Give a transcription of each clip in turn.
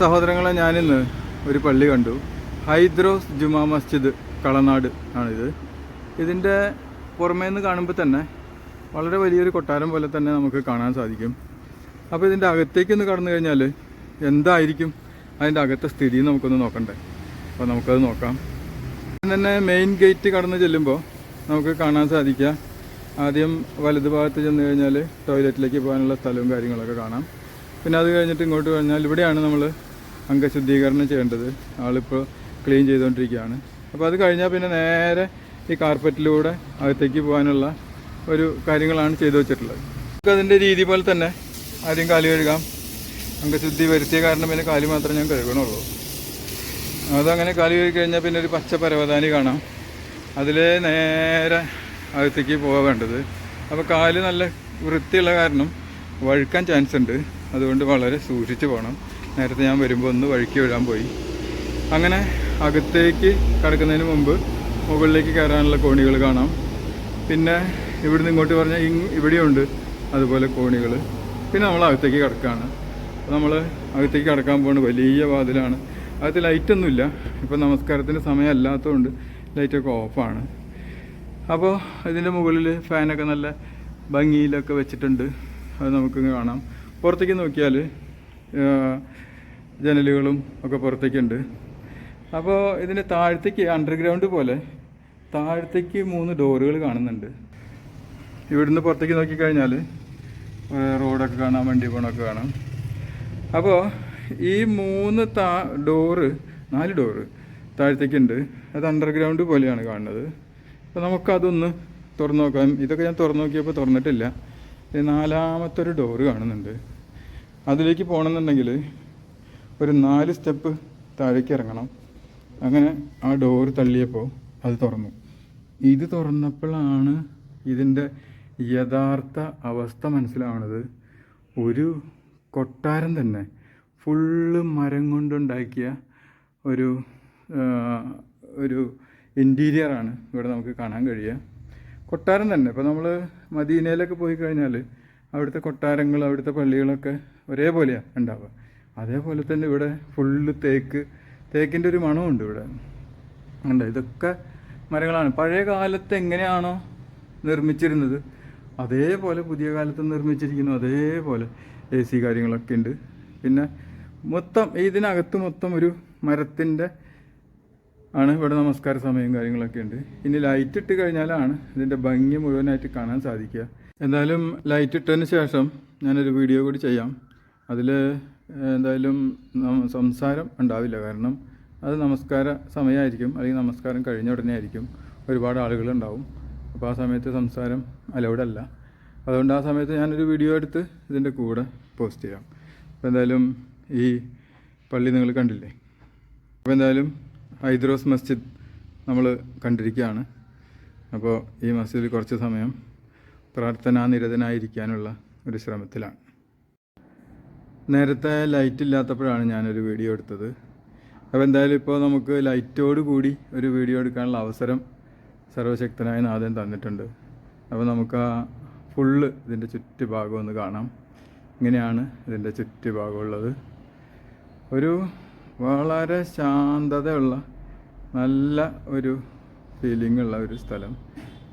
സഹോദരങ്ങളെ ഞാനിന്ന് ഒരു പള്ളി കണ്ടു. ഹൈദ്രോസ് ജുമാ മസ്ജിദ് കളനാട് ആണിത്. ഇതിന്റെ പുറമേ നിന്ന് കാണുമ്പോൾ തന്നെ വളരെ വലിയൊരു കൊട്ടാരം പോലെ തന്നെ നമുക്ക് കാണാൻ സാധിക്കും. അപ്പോൾ ഇതിന്റെ അകത്തേക്ക് ഒന്ന് കടന്നു കഴിഞ്ഞാൽ എന്തായിരിക്കും? അതിന്റെ അകത്തെ സ്ഥിതി നമുക്കൊന്ന് നോക്കണ്ടേ. അപ്പോൾ നമുക്കത് നോക്കാം. തന്നെ മെയിൻ ഗേറ്റ് കടന്ന് ചെല്ലുമ്പോൾ നമുക്ക് കാണാൻ സാധിക്കുക. ആദ്യം വലത് ഭാഗത്ത് ചെന്ന് കഴിഞ്ഞാൽ ടോയ്ലറ്റിലേക്ക് പോകാനുള്ള സ്ഥലവും കാര്യങ്ങളൊക്കെ കാണാം. പിന്നെ അത് കഴിഞ്ഞിട്ട് ഇങ്ങോട്ട് കഴിഞ്ഞാൽ ഇവിടെയാണ് നമ്മൾ അംഗശുദ്ധീകരണം ചെയ്യേണ്ടത്. ആളിപ്പോൾ ക്ലീൻ ചെയ്തുകൊണ്ടിരിക്കുകയാണ് അപ്പോൾ അത് കഴിഞ്ഞാൽ പിന്നെ നേരെ ഈ കാർപ്പറ്റിലൂടെ അകത്തേക്ക് പോകാനുള്ള ഒരു കാര്യങ്ങളാണ് ചെയ്തു വെച്ചിട്ടുള്ളത്. നമുക്ക് അതിന്റെ രീതി പോലെ തന്നെ ആദ്യം കാലി കഴുകാം. അംഗശുദ്ധി വരുത്തിയ കാരണം പിന്നെ കാലി മാത്രമേ ഞാൻ കഴുകണുള്ളൂ. അതങ്ങനെ കാലി കഴുകി കഴിഞ്ഞാൽ പിന്നെ ഒരു പച്ച പരവതാനി കാണാം. അതിൽ നേരെ അകത്തേക്ക് പോകാൻ വേണ്ടത്. അപ്പോൾ കാൽ നല്ല വൃത്തിയുള്ള കാരണം വഴുക്കാൻ ചാൻസ് ഉണ്ട്. അതുകൊണ്ട് വളരെ സൂക്ഷിച്ച് പോകണം നേരത്തെ ഞാൻ വരുമ്പോൾ ഒന്ന് വഴുക്കി വിടാൻ പോയി. അങ്ങനെ അകത്തേക്ക് കടക്കുന്നതിന് മുമ്പ് മുകളിലേക്ക് കയറാനുള്ള കോണികൾ കാണാം. പിന്നെ ഇവിടുന്ന് ഇങ്ങോട്ട് പറഞ്ഞാൽ ഇവിടെയുണ്ട് അതുപോലെ കോണികൾ. പിന്നെ നമ്മൾ അകത്തേക്ക് കിടക്കുകയാണ് നമ്മൾ അകത്തേക്ക് കിടക്കാൻ പോകുന്നത് വലിയ വാതിലാണ്. അകത്ത് ലൈറ്റൊന്നുമില്ല ഇപ്പോൾ നമസ്കാരത്തിന്റെ സമയം അല്ലാത്തതുകൊണ്ട് ലൈറ്റൊക്കെ ഓഫാണ് അപ്പോൾ ഇതിന്റെ മുകളിൽ ഫാനൊക്കെ നല്ല ഭംഗിയിലൊക്കെ വെച്ചിട്ടുണ്ട്. അത് നമുക്കിങ്ങ് കാണാം. പുറത്തേക്ക് നോക്കിയാൽ ജനലുകളും ഒക്കെ പുറത്തേക്കുണ്ട്. അപ്പോൾ ഇതിന്റെ താഴത്തേക്ക് അണ്ടർഗ്രൗണ്ട് പോലെ താഴത്തേക്ക് മൂന്ന് ഡോറുകൾ കാണുന്നുണ്ട്. ഇവിടുന്ന് പുറത്തേക്ക് നോക്കിക്കഴിഞ്ഞാൽ റോഡൊക്കെ കാണാം വണ്ടി പോണൊക്കെ കാണാം. അപ്പോൾ ഈ മൂന്ന് താ ഡോറ് നാല് ഡോറ് താഴത്തേക്കുണ്ട്. അത് അണ്ടർഗ്രൗണ്ട് പോലെയാണ് കാണുന്നത്. അപ്പോൾ നമുക്കതൊന്ന് തുറന്നു നോക്കാം. ഇതൊക്കെ ഞാൻ തുറന്നു നോക്കിയപ്പോൾ തുറന്നിട്ടില്ല. നാലാമത്തെ ഒരു ഡോറ് കാണുന്നുണ്ട്. അതിലേക്ക് പോകണമെന്നുണ്ടെങ്കിൽ ഒരു നാല് സ്റ്റെപ്പ് താഴേക്ക് ഇറങ്ങണം. അങ്ങനെ ആ ഡോറ് തള്ളിയപ്പോൾ അത് തുറന്നു. ഇത് തുറന്നപ്പോഴാണ് ഇതിന്റെ യഥാർത്ഥ അവസ്ഥ മനസ്സിലാവണത്. ഒരു കൊട്ടാരം തന്നെ. ഫുള്ള് മരം കൊണ്ടുണ്ടാക്കിയ ഒരു ഒരു ഇന്റീരിയറാണ് ഇവിടെ നമുക്ക് കാണാൻ കഴിയുക. കൊട്ടാരം തന്നെ. ഇപ്പോൾ നമ്മൾ മദീനയിലൊക്കെ പോയി കഴിഞ്ഞാൽ അവിടുത്തെ കൊട്ടാരങ്ങൾ അവിടുത്തെ പള്ളികളൊക്കെ ഒരേപോലെയാണ് ഉണ്ടാവുക. അതേപോലെ തന്നെ ഇവിടെ ഫുള്ള് തേക്ക് തേക്കിന്റെ ഒരു മണമുണ്ട് ഇവിടെ. ഉണ്ട്. ഇതൊക്കെ മരങ്ങളാണ്. പഴയ കാലത്ത് എങ്ങനെയാണോ നിർമ്മിച്ചിരുന്നത് അതേപോലെ പുതിയ കാലത്ത് നിർമ്മിച്ചിരിക്കുന്നു അതേപോലെ എ സി കാര്യങ്ങളൊക്കെ ഉണ്ട്. പിന്നെ മൊത്തം ഇതിനകത്ത് മൊത്തം ഒരു മരത്തിന്റെ ആണ്. ഇവിടെ നമസ്കാര സമയം കാര്യങ്ങളൊക്കെ ഉണ്ട്. ഇനി ലൈറ്റ് ഇട്ട് കഴിഞ്ഞാലാണ് ഇതിന്റെ ഭംഗി മുഴുവനായിട്ട് കാണാൻ സാധിക്കുക. എന്തായാലും ലൈറ്റ് ഇട്ടതിന് ശേഷം ഞാനൊരു വീഡിയോ കൂടി ചെയ്യാം. അതിൽ എന്തായാലും സംസാരം ഉണ്ടാവില്ല. കാരണം അത് നമസ്കാര സമയമായിരിക്കും. അല്ലെങ്കിൽ നമസ്കാരം കഴിഞ്ഞ ഉടനെ ആയിരിക്കും. ഒരുപാട് ആളുകളുണ്ടാവും അപ്പോൾ ആ സമയത്ത് സംസാരം അലൗഡ് അല്ല. അതുകൊണ്ട് ആ സമയത്ത് ഞാനൊരു വീഡിയോ എടുത്ത് ഇതിന്റെ കൂടെ പോസ്റ്റ് ചെയ്യാം. അപ്പോൾ എന്തായാലും ഈ പള്ളി നിങ്ങൾ കണ്ടില്ലേ? അപ്പോൾ എന്തായാലും ഹൈദ്രോസ് മസ്ജിദ് നമ്മൾ കണ്ടിരിക്കുകയാണ്. അപ്പോൾ ഈ മസ്ജിദിൽ കുറച്ച് സമയം പ്രാർത്ഥനാ പ്രാർത്ഥനാനിരതനായിരിക്കാനുള്ള ഒരു ശ്രമത്തിലാണ്. നേരത്തെ ലൈറ്റ് ഇല്ലാത്തപ്പോഴാണ് ഞാനൊരു വീഡിയോ എടുത്തത്. അപ്പോൾ എന്തായാലും ഇപ്പോൾ നമുക്ക് ലൈറ്റോട് കൂടി ഒരു വീഡിയോ എടുക്കാനുള്ള അവസരം സർവശക്തനായ നാഥൻ തന്നിട്ടുണ്ട്. അപ്പോൾ നമുക്ക് ആ ഫുള്ള് ഇതിന്റെ ചുറ്റുഭാഗം ഒന്ന് കാണാം. ഇങ്ങനെയാണ് ഇതിന്റെ ചുറ്റുഭാഗമുള്ളത് ഒരു വളരെ ശാന്തതയുള്ള നല്ല ഒരു ഫീലിംഗ് ഉള്ള ഒരു സ്ഥലം.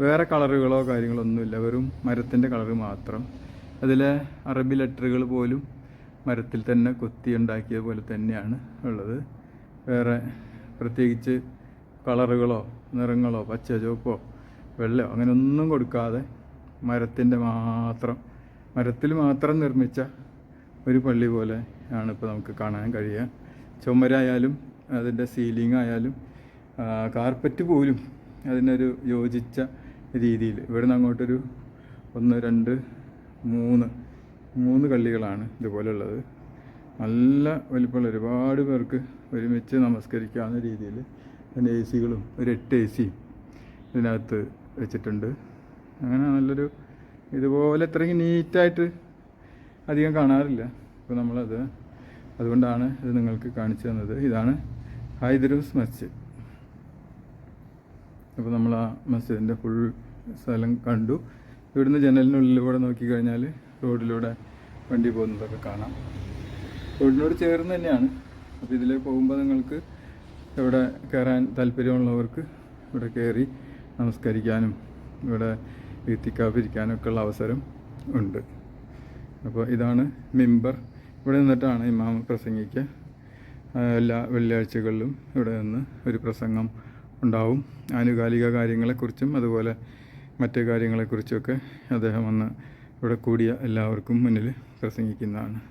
വേറെ കളറുകളോ കാര്യങ്ങളോ ഒന്നുമില്ല വെറും മരത്തിന്റെ കളർ മാത്രം. അതിലെ അറബി ലെറ്ററുകൾ പോലും മരത്തിൽ തന്നെ കൊത്തി ഉണ്ടാക്കിയ പോലെ തന്നെയാണ് ഉള്ളത്. വേറെ പ്രത്യേകിച്ച് കളറുകളോ നിറങ്ങളോ പച്ച ചുവപ്പോ വെള്ളയോ അങ്ങനെ ഒന്നും കൊടുക്കാതെ മരത്തിന്റെ മാത്രം മരത്തിൽ മാത്രം നിർമ്മിച്ച ഒരു പള്ളി പോലെ ആണ് ഇപ്പോൾ നമുക്ക് കാണാൻ കഴിയുക. ചുമരായാലും അതിന്റെ സീലിംഗ് ആയാലും കാർപ്പറ്റ് പോലും അതിനൊരു യോജിച്ച രീതിയിൽ. ഇവിടുന്ന് അങ്ങോട്ടൊരു ഒന്ന് രണ്ട് മൂന്ന് മൂന്ന് കള്ളികളാണ് ഇതുപോലുള്ളത്. നല്ല വലിപ്പമുള്ള ഒരുപാട് പേർക്ക് ഒരുമിച്ച് നമസ്കരിക്കാവുന്ന രീതിയിൽ അതിന്റെ എ സികളും ഒരു എട്ട് എ സിയും ഇതിനകത്ത് വെച്ചിട്ടുണ്ട്. അങ്ങനെ നല്ലൊരു ഇതുപോലെ ഇത്രയും നീറ്റായിട്ട് അധികം കാണാറില്ല. അപ്പോൾ നമ്മളത് അതുകൊണ്ടാണ് ഇത് നിങ്ങൾക്ക് കാണിച്ചു തന്നത്. ഇതാണ് ഹൈദരൂസ് മസ്ജിദ്. അപ്പോൾ നമ്മൾ ആ മസ്ജിദിന്റെ ഫുൾ സ്ഥലം കണ്ടു. ഇവിടുന്ന് ജനലിനുള്ളിലൂടെ നോക്കിക്കഴിഞ്ഞാൽ റോഡിലൂടെ വണ്ടി പോകുന്നതൊക്കെ കാണാം. റോഡിനോട് ചേർന്ന് തന്നെയാണ്. അപ്പോൾ ഇതിൽ പോകുമ്പോൾ നിങ്ങൾക്ക് ഇവിടെ കയറാൻ താല്പര്യമുള്ളവർക്ക് ഇവിടെ കയറി നമസ്കരിക്കാനും ഇവിടെ ഇരിക്കാനും ഒക്കെ ഉള്ള അവസരം ഉണ്ട്. അപ്പോൾ ഇതാണ് മിമ്പർ ഇവിടെ നിന്നിട്ടാണ് ഇമാം പ്രസംഗിക്കുക. എല്ലാ വെള്ളിയാഴ്ചകളിലും ഇവിടെ നിന്ന് ഒരു പ്രസംഗം ഉണ്ടാവും. ആനുകാലിക കാര്യങ്ങളെക്കുറിച്ചും അതുപോലെ മറ്റ് കാര്യങ്ങളെക്കുറിച്ചൊക്കെ അദ്ദേഹം അന്ന് ഇവിടെ കൂടിയ എല്ലാവർക്കും മുന്നിൽ പ്രസംഗിക്കുന്നതാണ്.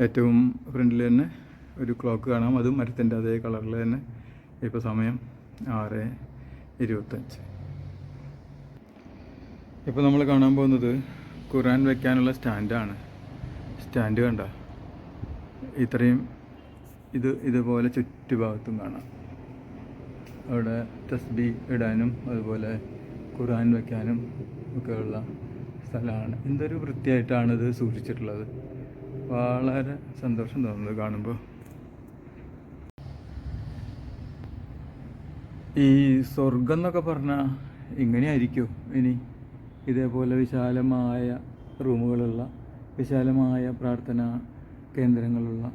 ഏറ്റവും ഫ്രണ്ടിൽ തന്നെ ഒരു ക്ലോക്ക് കാണാം. അതും മരത്തിന്റെ അതേ കളറിൽ തന്നെ. ഇപ്പോൾ സമയം ആറ് ഇരുപത്തഞ്ച്. ഇപ്പോൾ നമ്മൾ കാണാൻ പോകുന്നത് ഖുറാൻ വയ്ക്കാനുള്ള സ്റ്റാൻഡാണ്. സ്റ്റാൻഡ് കണ്ട? ഇത്രയും ഇത് ഇതുപോലെ ചുറ്റുഭാഗത്തും കാണാം. അവിടെ തസ്ബി ഇടാനും അതുപോലെ ഖുർആൻ വയ്ക്കാനും ഒക്കെയുള്ള സ്ഥലമാണ്. എന്തൊരു വൃത്തിയായിട്ടാണ് ഇത് സൂക്ഷിച്ചിട്ടുള്ളത്. വളരെ സന്തോഷം തോന്നുന്നത് കാണുമ്പോൾ. ഈ സ്വർഗം എന്നൊക്കെ പറഞ്ഞാൽ ഇങ്ങനെയായിരിക്കും ഇനി? ഇതേപോലെ വിശാലമായ റൂമുകളുള്ള വിശാലമായ പ്രാർത്ഥനാ കേന്ദ്രങ്ങളുള്ള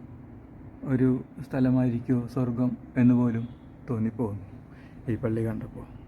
ഒരു സ്ഥലമായിരിക്കുമോ സ്വർഗം എന്ന് പോലും തോന്നിപ്പോകുന്നു. ഈ പള്ളി കണ്ടപ്പോൾ.